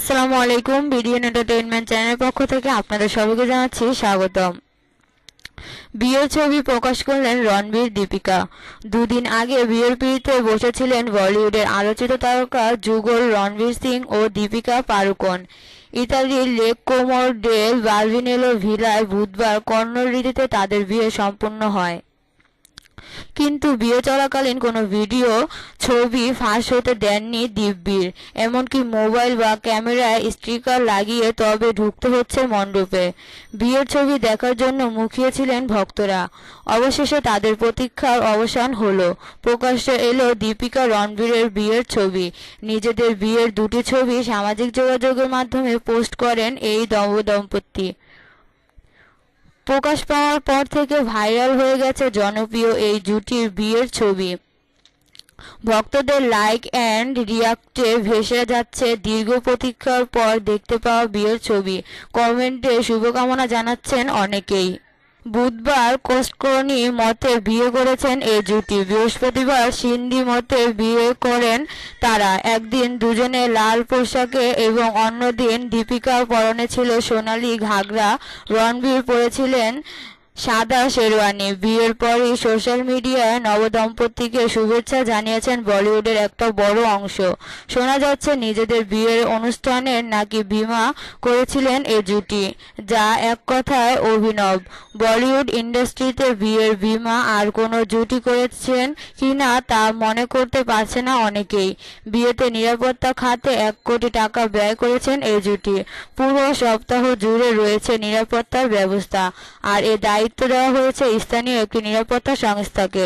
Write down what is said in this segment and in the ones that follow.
আসসালামু আলাইকুম, BDN entertainment চ্যানেলের পক্ষ থেকে আপনাদের সবাইকে জানাচ্ছি স্বাগতম। বিয়ের ছবি প্রকাশ করলেন রণবীর দীপিকা। দুদিন আগে বিয়ের পিড়িতে বসেছিলেন বলিউডের আলোচিত তারকা যুগল রণবীর সিং ও দীপিকা পাড়ুকোন। ইতালির লেক কোমর ডেল বালভিনেলো ভিলায় বুধবার কর্ণর রীতিতে তাদের বিয়ে সম্পন্ন হয়। কিন্তু বিয়ে চলাকালীন কোনো ভিডিও, ছবি ফাঁস হতে দেননি দিব্যির। এমনকি মোবাইল বা ক্যামেরায় স্টিকার লাগিয়ে তবে ঢুকতে হচ্ছে মণ্ডপে। বিয়ের ছবি দেখার জন্য মুখিয়েছিলেন ভক্তরা। অবশেষে তাদের প্রতীক্ষার অবসান হলো। প্রকাশ্যে এলো দীপিকা রণবীরের বিয়ের ছবি। নিজেদের বিয়ের দুটি ছবি সামাজিক যোগাযোগের মাধ্যমে পোস্ট করেন এই দম্পতি। প্রকাশ পাওয়ার পর থেকে ভাইরাল হয়ে গেছে জনপ্রিয় এই জুটির বিয়ের ছবি। ভক্তদের লাইক অ্যান্ড রিয়াক্টে ভেসে যাচ্ছে দীর্ঘ প্রতীক্ষার পর দেখতে পাওয়া বিয়ের ছবি। কমেন্টে শুভকামনা জানাচ্ছেন অনেকেই। বুধবার কোস্টকর্ণী মতে বিয়ে করেছেন এই জুটি বৃহস্পতিবার সিন্ধি মতে বিয়ে করেন তারা। একদিন দুজনে লাল পোশাকে এবং অন্যদিন দীপিকা পরনে ছিল সোনালি ঘাগরা। রণবীর পরেছিলেন সাদা শেরওয়ানি। বিয়ের পরই সোশ্যাল মিডিয়ায় নবদম্পতিকে শুভেচ্ছা জানিয়েছেন বলিউডের একটা বড় অংশ। শোনা যাচ্ছে নিজেদের বিয়ের অনুষ্ঠানের নাকি বিমা করেছিলেন এ জুটি, যা এক কথায় অভিনব। বলিউড ইন্ডাস্ট্রিতে বিয়ের বিমা আর কোনো জুটি করেছেন কিনা তা মনে করতে পারছে না অনেকেই। বিয়েতে নিরাপত্তা খাতে এক কোটি টাকা ব্যয় করেছেন এই জুটি। পুরো সপ্তাহ জুড়ে রয়েছে নিরাপত্তার ব্যবস্থা। আর এ দায়িত্ব দেওয়া হয়েছে স্থানীয় একটি নিরাপত্তা সংস্থাকে।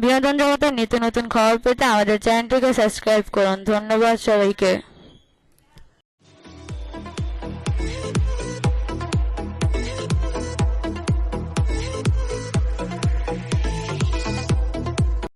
বিনোদন জগতের নিত্য নতুন খবর পেতে আমাদের চ্যানেলটিকে সাবস্ক্রাইব করুন। ধন্যবাদ সবাইকে।